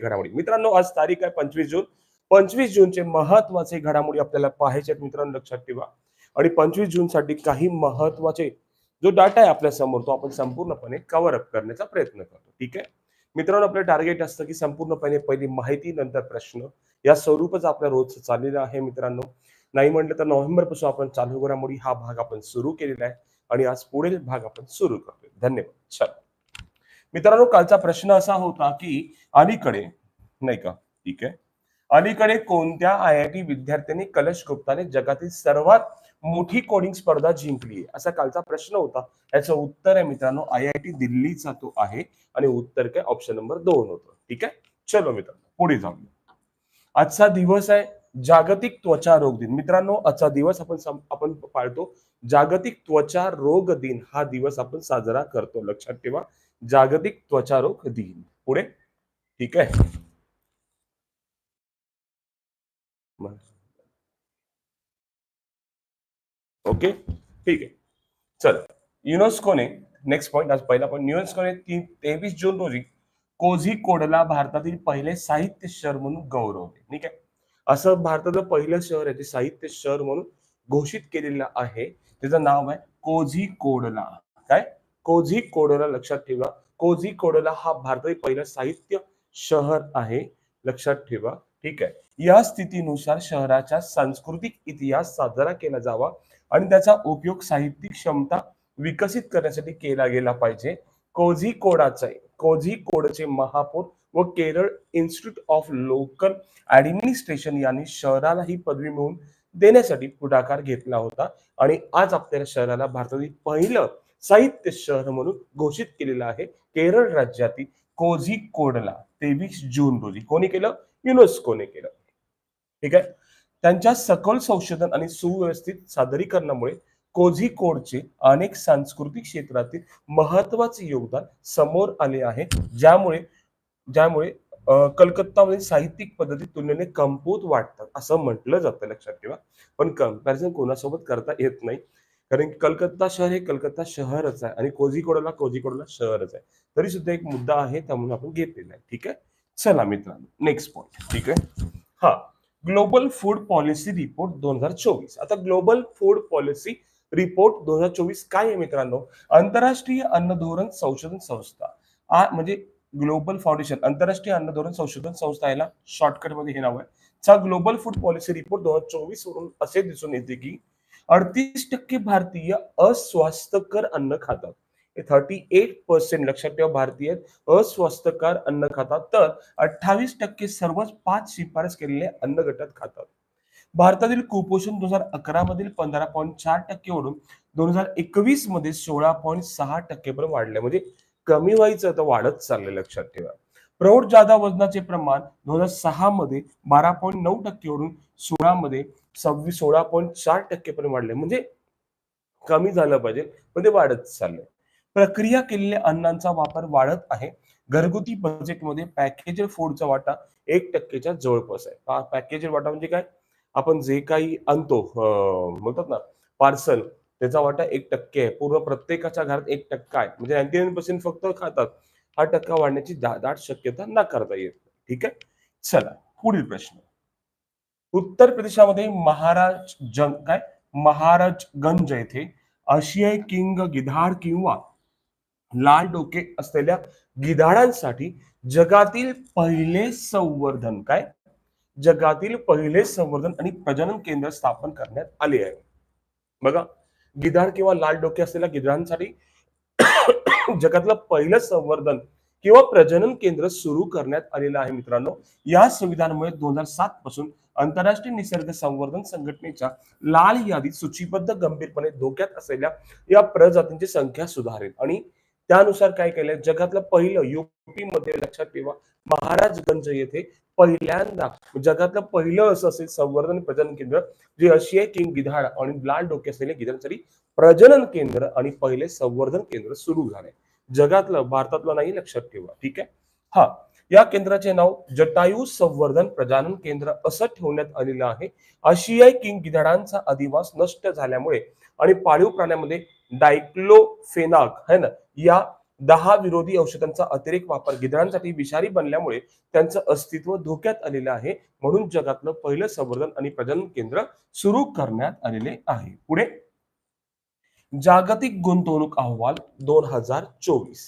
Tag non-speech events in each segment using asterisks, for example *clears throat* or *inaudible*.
घडामोडी. मित्रांनो आज तारीख आहे पंचवीस जून. पंचवीस जूनचे महत्त्वाचे घडामोडी आपल्याला पाहायचे आहेत मित्रांनो लक्षात ठेवा. आणि पंचवीस जून साठी काही महत्त्वाचे जो डाटा आहे आपल्यासमोर तो आपण संपूर्णपणे कव्हर अप करण्याचा प्रयत्न करतो. ठीक आहे? मित्रांनो आपलं टार्गेट असतं की संपूर्णपणे पहिली माहिती नंतर प्रश्न. या स्वरूपच आपल्या रोज चाललेलं आहे मित्रांनो. नाही म्हटलं तर नोव्हेंबरपासून आपण चालू घडामोडी हा भाग आपण सुरू केलेला आहे. आणि आज पुढील भाग आपण सुरू करतोय. धन्यवाद. चला. मित्रांनो कालचा प्रश्न असा होता की अलीकडे नाही का? ठीक आहे. अलीकडे कोणत्या आय आय टी विद्यार्थ्यांनी कलश गुप्ताने जगातील सर्वात मोठी कोडिंग स्पर्धा जिंकली? आहे असा कालचा प्रश्न होता. याचं उत्तर आहे मित्रांनो आय आय टी दिल्लीचा तो आहे आणि उत्तर काय? ऑप्शन नंबर दोन होतं. ठीक आहे? चलो मित्रांनो पुढे जाऊया आजचा दिवस आहे जागतिक त्वचा रोग दिन. मित्रांनो आजचा दिवस आपण आपण पाळतो जागतिक त्वचा रोग दिन. हा दिवस आपण साजरा करतो. लक्षात ठेवा. जागतिक त्वचारोग दिन. पुढे? ठीक आहे. ओके? ठीक आहे. चल. युनेस्कोने नेक्स्ट पॉइंट आज पहिला पॉईंट युनेस्कोने तीन तेवीस जून रोजी कोझिकोडला भारतातील पहिले साहित्य शहर म्हणून गौरवले. ठीक आहे? असं भारताचं पहिलं शहर आहे जे साहित्य शहर म्हणून घोषित केलेलं आहे. त्याचं नाव आहे कोझिकोडला. काय? कोझिकोडला लक्षात ठेवा. कोझिकोडला हा भारतातील पहिलं साहित्य शहर आहे. लक्षात ठेवा. ठीक आहे. या स्थितीनुसार शहराच्या सांस्कृतिक इतिहास साजरा केला जावा आणि त्याचा उपयोग साहित्यिक क्षमता विकसित करण्यासाठी केला गेला पाहिजे. कोझिकोडाचे कोझिकोडचे महापौर व Kerala institute of local administration यांनी शहराला ही पदवी मिळवून देण्यासाठी पुढाकार घेतला होता. आणि आज आपल्या शहराला भारतातील पहिलं साहित्य शहर म्हणून घोषित केलेलं आहे. केरळ राज्यातील कोझिकोडला तेवीस जून रोजी कोणी केलं? युनेस्कोने केलं. ठीक आहे? त्यांच्या सखोल संशोधन आणि सुव्यवस्थित सादरीकरणामुळे कोझिकोडचे अनेक सांस्कृतिक क्षेत्रातील महत्त्वाचे योगदान समोर आले आहे. ज्यामुळे ज्यामुळे कलकत्तामध्ये साहित्यिक पद्धती तुलनेने कमकुवत वाटतात असं म्हटलं जातं. लक्षात ठेवा. पण कंपॅरिझन कोणासोबत करता येत नाही. कारण कलकत्ता शहर हे कलकत्ता शहरच आहे आणि कोझिकोडला कोझिकोडला शहरच आहे. तरी सुद्धा एक मुद्दा आहे त्यामुळे आपण घेतलेला आहे. ठीक आहे? चला मित्रांनो नेक्स्ट पॉइंट ठीक आहे? हा. ग्लोबल फूड पॉलिसी रिपोर्ट दोन हजार चोवीस. आता ग्लोबल फूड पॉलिसी रिपोर्ट दोन हजार चोवीस काय आहे मित्रांनो? आंतरराष्ट्रीय अन्न धोरण संशोधन संस्था. आ म्हणजे ग्लोबल फाउंडेशन आंतरराष्ट्रीय अन्न धोरण संशोधन संस्था याला शॉर्टकटमध्ये हे नाव आहे. चा ग्लोबल फूड पॉलिसी रिपोर्ट दोन हजार चोवीस वरून असे दिसून येते की अडतीस टक्के भारतीय अस्वास्थ्यकर अन्न खातात. थर्टी एट पर्सेंट लक्षात ठेवा भारतीय अस्वास्थ्यकर अन्न खातात. तर अठ्ठावीस टक्के सर्वच पाच शिफारस केलेले अन्न गटात खातात. भारतातील कुपोषण दोन हजार अकरा मधील पंधरा पॉईंट चार टक्केवरून दोन हजार एकवीसमध्ये सोळा पॉईंट सहा टक्केपर्यंत वाढले. म्हणजे कमी व्हायचं तर वाढत चाललंय लक्षात ठेवा. प्रौढ जादा वजनाचे प्रमाण दोन हजार सहा मध्ये बारा पॉईंट नऊ टक्केवरून सोळा मध्ये सव्वीस सोळा पॉईंट चार टक्केपर्यंत वाढले. म्हणजे कमी झालं पाहिजे पण ते वाढत चाललंय. प्रक्रिया केलेल्या अन्नांचा वापर वाढत आहे. घरगुती बजेटमध्ये पॅकेज फूडचा वाटा एक टक्केच्या जवळपास आहे. पॅकेज वाटा म्हणजे काय? आपण जे काही आणतो म्हणतात ना पार्सल त्याचा वाटा एक टक्के आहे. पूर्ण प्रत्येकाच्या घरात एक टक्का आहे. म्हणजे नाईन्टी नाईन पर्सेंट फक्त खातात. हा टक्का वाढण्याची दाट शक्यता नाकारता येत ठीक आहे? चला पुढील प्रश्न. उत्तर प्रदेशामध्ये महाराज जंग काय? महाराजगंज येथे आशियाई किंग गिधाड किंवा लाल डोके असलेल्या गिधाडांसाठी जगातील पहिले संवर्धन काय? जगातील पहिले संवर्धन आणि प्रजनन केंद्र स्थापन करण्यात आले आहे. बघा गिधाड किंवा लाल डोके असलेल्या गिधाडांसाठी जगातलं पहिलं संवर्धन किंवा प्रजनन केंद्र सुरू करण्यात आलेलं आहे मित्रांनो. या संविधानामुळे दोन हजार सात पासून आंतरराष्ट्रीय निसर्ग संवर्धन संघटनेच्या लाल यादीत सूचीबद्ध गंभीरपणे धोक्यात असलेल्या या प्रजातींची संख्या सुधारेल. आणि त्यानुसार काय केलंय? जगातलं पहिलं युपी मध्ये लक्षात ठेवा महाराजगंज येथे पहिल्यांदा जगातलं पहिलं असं असेल संवर्धन प्रजनन केंद्र जे आशियाई किंग गिधाड आणि लाल डोके असलेले गिधाडांसाठी प्रजनन केंद्र आणि पहिले संवर्धन केंद्र सुरू झाले. जगातलं भारतातलं नाही लक्षात ठेवा. ठीक आहे? हा या केंद्राचे नाव जटायू संवर्धन प्रजनन केंद्र असं ठेवण्यात आलेलं आहे. आशियाई किंग गिधाडांचा अधिवास नष्ट झाल्यामुळे आणि पाळीव प्राण्यामध्ये डायक्लोफेनाक है ना? या दहा विरोधी औषधांचा अतिरेक वापर गिधाडांसाठी विषारी बनल्यामुळे त्यांचं अस्तित्व धोक्यात आलेलं आहे. म्हणून जगातलं पहिलं संवर्धन आणि प्रजनन केंद्र सुरू करण्यात आलेले आहे. पुढे? जागतिक गुंतवणूक अहवाल दोन हजार चोवीस.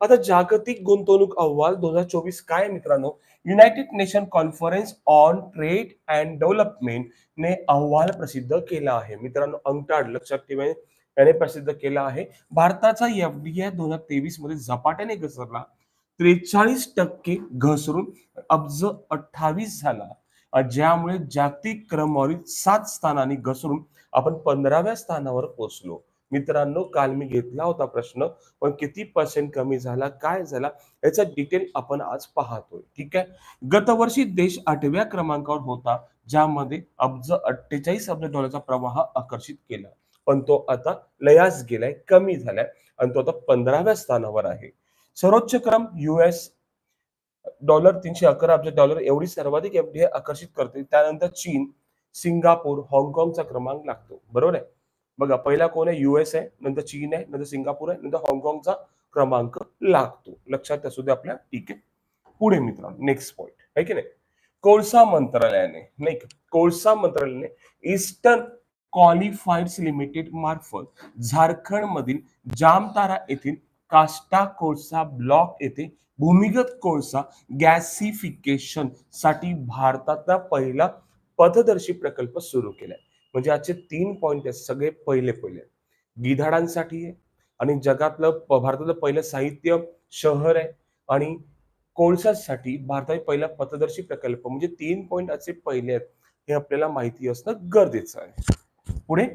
आता जागतिक गुंतवणूक अहवाल दोन हजार चोवीस काय मित्रांनो? United Nation conference on trade and development ने अहवाल प्रसिद्ध केला आहे. मित्रांनो अंगठाड लक्षात ठेवा. याने प्रसिद्ध केला आहे. भारताचा एफडीआय दोन हजार तेवीसमध्ये झपाट्याने घसरला. त्रेचाळीस टक्के घसरून अब्ज अठ्ठावीस झाला. ज्यामुळे जागतिक क्रमवारीत सात स्थानांनी घसरून आपण पंधराव्या स्थानावर पोहोचलो. मित्रांनो काल मी घेतला होता प्रश्न पण किती पर्सेंट कमी झाला काय झाला याचा डिटेल आपण आज पाहतोय ठीक आहे? गतवर्षी देश आठव्या क्रमांकावर होता ज्यामध्ये अब्ज अठ्ठेचाळीस अब्ज डॉलरचा प्रवाह आकर्षित केला. पण तो आता लयास गेलाय कमी झालाय आणि तो आता पंधराव्या स्थानावर आहे. सर्वोच्च क्रम युएस डॉलर तीनशे अकरा अब्ज डॉलर एवढी सर्वाधिक एफडीआय आकर्षित करते त्यानंतर चीन सिंगापूर हाँगकाँगचा क्रमांक लागतो बरोबर आहे? बघा पहिला कोण आहे? युएस आहे नंतर चीन आहे नंतर सिंगापूर आहे नंतर हाँगकाँगचा क्रमांक लागतो. लक्षात असू दे आपल्या. ठीक आहे. पुढे मित्रांनो नेक्स्ट पॉइंट आहे की नाही? कोळसा मंत्रालयाने नाही कोळसा मंत्रालयाने ईस्टर्न क्वालिफाईड्स लिमिटेड मार्फत झारखंड मधील जामतारा येथील कास्टा कोळसा ब्लॉक येथे भूमिगत कोळसा गॅसिफिकेशनसाठी भारतातला पहिला पथदर्शी प्रकल्प सुरू केलाय. म्हणजे आजचे तीन पॉईंट आहेत सगळे पहिले पहिले. गिधाडांसाठी आहे आणि जगातलं भारतातलं पहिलं साहित्य शहर आहे आणि कोळशासाठी भारताने पहिला पथदर्शी प्रकल्प. म्हणजे तीन पॉईंट असे पहिले आहेत हे आपल्याला माहिती असणं गरजेचं आहे. पुढे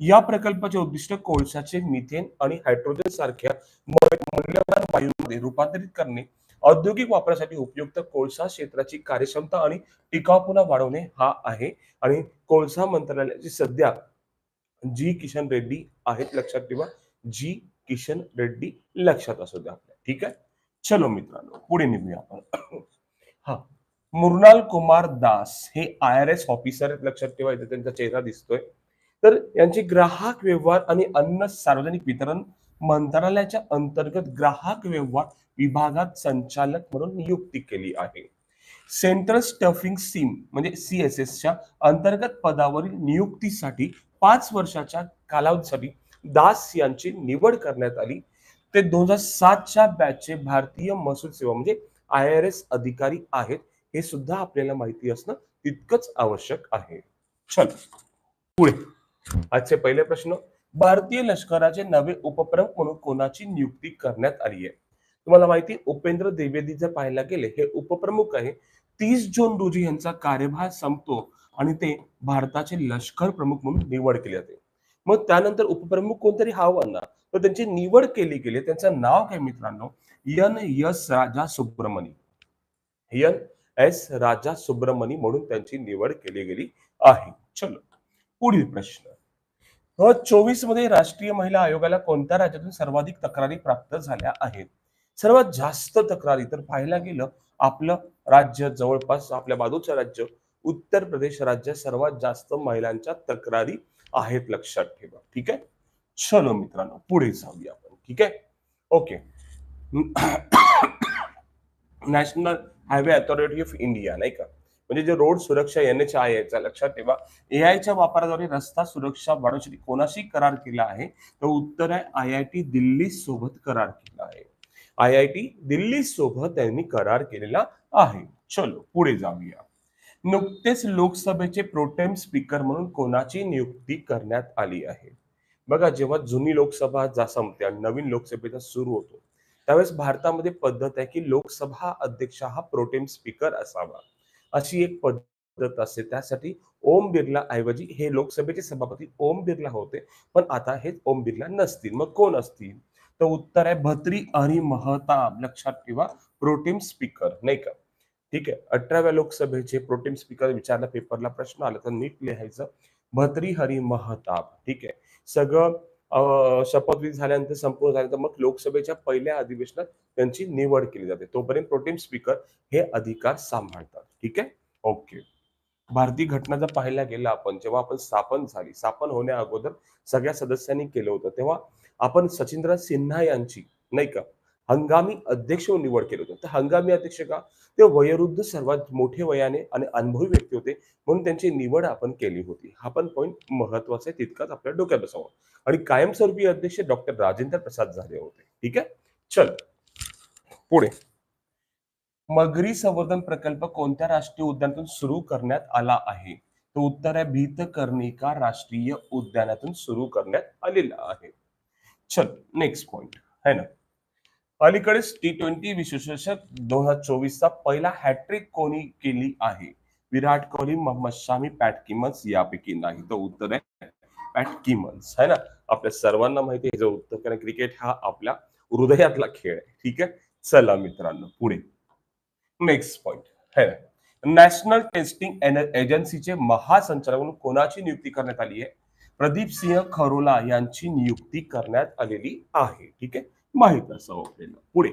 या प्रकल्पाचे उद्दिष्ट कोळशाचे मिथेन आणि हायड्रोजन सारख्या मूल्यवान मौल्यवान वायूमध्ये रूपांतरित करणे औद्योगिक वापरासाठी उपयुक्त कोळसा क्षेत्राची कार्यक्षमता आणि टिकाऊपणा वाढवणे हा आहे. आणि कोळसा मंत्रालयाची सध्या जी किशन रेड्डी आहेत लक्षात ठेवा. जी किशन रेड्डी लक्षात असू द्या आपल्या. ठीक आहे? चलो मित्रांनो पुढे निघूया आपण. *coughs* हा. मुरनाल कुमार दास हे आय आर एस ऑफिसर आहेत लक्षात ठेवा इथे त्यांचा चेहरा दिसतोय. तर यांची ग्राहक व्यवहार आणि अन्न सार्वजनिक वितरण मंत्रालयाच्या अंतर्गत ग्राहक व्यवहार विभागात संचालक म्हणून नियुक्ती केली आहे. सेंट्रल स्टफिंग सीम म्हणजे सी एस एसच्या अंतर्गत पदावरील नियुक्तीसाठी पाच वर्षाच्या कालावधीसाठी दास यांची निवड करण्यात आली. ते दोन हजार सातच्या बॅचचे भारतीय महसूल सेवा म्हणजे आय आर एस अधिकारी आहेत हे सुद्धा आपल्याला माहिती असणं तितकंच आवश्यक आहे. चल पुढे. आजचे पहिले प्रश्न भारतीय लष्कराचे नवे उपप्रमुख म्हणून कोणाची नियुक्ती करण्यात आली आहे? तुम्हाला माहिती उपेंद्र द्विवेदी जर पाहायला गेले हे उपप्रमुख आहे. तीस जून रोजी यांचा कार्यभार संपतो आणि ते भारताचे लष्कर प्रमुख म्हणून निवड केली जाते. मग त्यानंतर उपप्रमुख कोणतरी हवाना तर त्यांची निवड केली गेली. त्यांचं नाव काय मित्रांनो? N S Raja Subramani N S Raja Subramani म्हणून त्यांची निवड केली गेली आहे. चलो पुढील प्रश्न. चोवीसमध्ये राष्ट्रीय महिला आयोगाला कोणत्या राज्यातून सर्वाधिक तक्रारी प्राप्त झाल्या आहेत? सर्वात जास्त तक्रारी. तर पाहायला गेलं आपलं राज्य जवळपास आपल्या बाजूचं राज्य उत्तर प्रदेश राज्य सर्वात जास्त महिलांच्या तक्रारी आहेत लक्षात ठेवा. ठीक आहे? चलो मित्रांनो पुढे जाऊया आपण. ठीक आहे? Okay. National highway authority of India नाही का? म्हणजे जे रोड सुरक्षा एन एच आय याचा लक्षात ठेवा. एआयच्या वापराद्वारे रस्ता सुरक्षा वाढवण्यासाठी कोणाशी करार केला आहे? तर उत्तर आहे आय आय टी दिल्ली सोबत करार केला आहे. आय आय टी दिल्ली सोबत त्यांनी करार केलेला आहे. चलो पुढे जाऊया. नुकतेच लोकसभेचे प्रोटेम स्पीकर म्हणून कोणाची नियुक्ती करण्यात आली आहे? बघा जेव्हा जुनी लोकसभा जा संपते आणि नवीन लोकसभेचा सुरू होतो त्यावेळेस भारतामध्ये पद्धत आहे की लोकसभा अध्यक्ष हा प्रोटेम स्पीकर असावा. अशी एक पद्धत असते. त्यासाठी ओम बिर्ला ऐवजी हे लोकसभेचे सभापती ओम बिर्ला होते. पण आता हे ओम बिर्ला नसतील. मग कोण असतील? तर उत्तर आहे भत्री हरी महताब लक्षात ठेवा. प्रोटीम स्पीकर नाही का? ठीक आहे. अठराव्या लोकसभेचे प्रोटीम स्पीकर विचारला पेपरला प्रश्न आला तर नीट लिहायचं. भत्री हरी महताब ठीक आहे. सगळं शपथविधी झाल्यानंतर संपूर्ण झाल्यानंतर मग लोकसभेच्या पहिल्या अधिवेशनात त्यांची निवड केली जाते. तोपर्यंत प्रोटीम स्पीकर हे अधिकार सांभाळतात. ठीक आहे? ओके. भारतीय घटना जर पाहायला गेला आपण जेव्हा आपण स्थापन झाली स्थापन होण्या अगोदर सगळ्या सदस्यांनी केलं होतं तेव्हा आपण सचिंद्र सिन्हा यांची नाही का हंगामी अध्यक्ष निवड केली होती. तर हंगामी अध्यक्ष का? ते वयोवृद्ध सर्वात मोठे वयाने आणि अनुभवी व्यक्ती होते म्हणून त्यांची निवड आपण केली होती. हा पण पॉईंट महत्त्वाचा आहे तितकाच आपल्या डोक्यात बसावा आणि कायमस्वरूपी अध्यक्ष डॉक्टर राजेंद्र प्रसाद झाले होते. ठीक आहे? चल. पुढे. मगरी संवर्धन प्रकल्प कोणत्या राष्ट्रीय उद्यानातून सुरू करण्यात आला आहे? तो उत्तर आहे भीतकर्णिका राष्ट्रीय उद्यानातून सुरू करण्यात आलेला आहे. चल नेक्स्ट पॉइंट है ना? अलीकडेच टी ट्वेंटी विश्वचषक दोन हजार चोवीसचा पहिला हॅट्रिक कोणी केली आहे? विराट कोहली मोहम्मद शामी पॅट किमन्स यापैकी नाही. तो उत्तर आहे पॅट किमन्स है ना? आपल्या सर्वांना माहिती आहे उत्तर कारण क्रिकेट हा आपल्या हृदयातला खेळ आहे. ठीक आहे? चला मित्रांनो पुढे. नेक्स्ट पॉइंट है नॅशनल टेस्टिंग एजन्सीचे महासंचालक म्हणून कोणाची नियुक्ती करण्यात आली आहे? प्रदीप सिंह खरोला यांची नियुक्ती करण्यात आलेली आहे. ठीक आहे? माहीत असं आपल्याला. पुढे.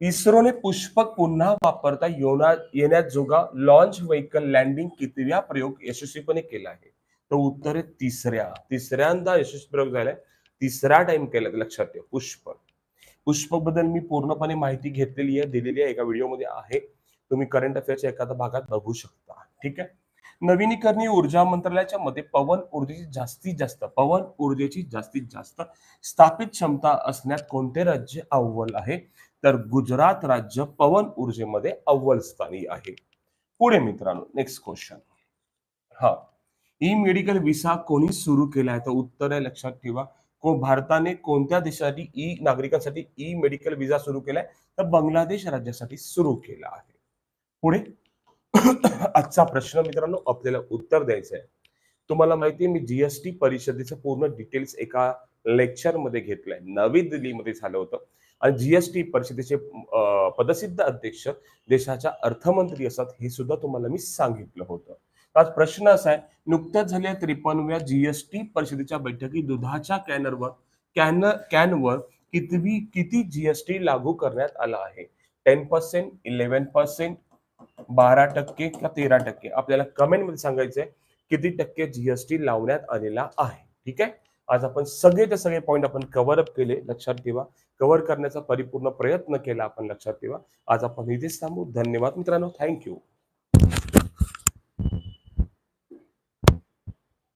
इस्रोने पुष्पक पुन्हा वापरता येणार येण्याजोगा लॉन्च व्हेकल लँडिंग कितव्या प्रयोग यशस्वीपणे केला आहे? तर उत्तर आहे तिसऱ्या. तिसऱ्यांदा यशस्वी प्रयोग झालाय. तिसरा टाइम केला लक्षात ठेव. पुष्पक. पुष्पबद्दल मी पूर्णपणे माहिती घेतलेली आहे दिलेली आहे एका व्हिडिओमध्ये आहे. तुम्ही करंट अफेअरच्या एखाद्या भागात बघू शकता. ठीक आहे? नवीनीकरणीय ऊर्जा मंत्रालयाच्या मते पवन ऊर्जेची जास्तीत जास्त पवन ऊर्जेची जास्तीत जास्त स्थापित क्षमता असण्यात कोणते राज्य अव्वल आहे? तर गुजरात राज्य पवन ऊर्जेमध्ये अव्वल स्थानी आहे. पुढे मित्रांनो नेक्स्ट क्वेश्चन हा. ई मेडिकल विसा कोणी सुरू केला आहे तर उत्तर आहे लक्षात ठेवा. भारताने कोणत्या देशासाठी ई नागरिकांसाठी ई मेडिकल विजा सुरू केलाय? तर बांगलादेश राज्यासाठी सुरू केला आहे. पुढे *clears throat* आजचा प्रश्न मित्रांनो आपल्याला उत्तर द्यायचं आहे. तुम्हाला माहिती मी जीएसटी परिषदेचं पूर्ण डिटेल्स एका लेक्चरमध्ये घेतलंय. नवी दिल्लीमध्ये झालं होतं. आणि जीएसटी परिषदेचे पदसिद्ध अध्यक्ष देशाच्या अर्थमंत्री असतात हे सुद्धा तुम्हाला मी सांगितलं होतं. आज प्रश्न असा आहे नुकत्याच झाल्या त्रेपन्नव्या जीएसटी परिषदेच्या बैठकीत दुधाच्या कॅनरवर कॅन कॅनवर किती किती जीएसटी लागू करण्यात आला आहे? टेन पर्सेंट इलेव्हन पर्सेंट बारा टक्के का तेरा टक्के? आपल्याला कमेंटमध्ये सांगायचंय किती टक्के जीएसटी लावण्यात आलेला आहे? ठीक आहे? आज आपण सगळेचे सगळे पॉईंट आपण कव्हर अप केले लक्षात ठेवा. कव्हर करण्याचा परिपूर्ण प्रयत्न केला आपण लक्षात ठेवा. आज आपण इथेच थांबू. धन्यवाद मित्रांनो. थँक्यू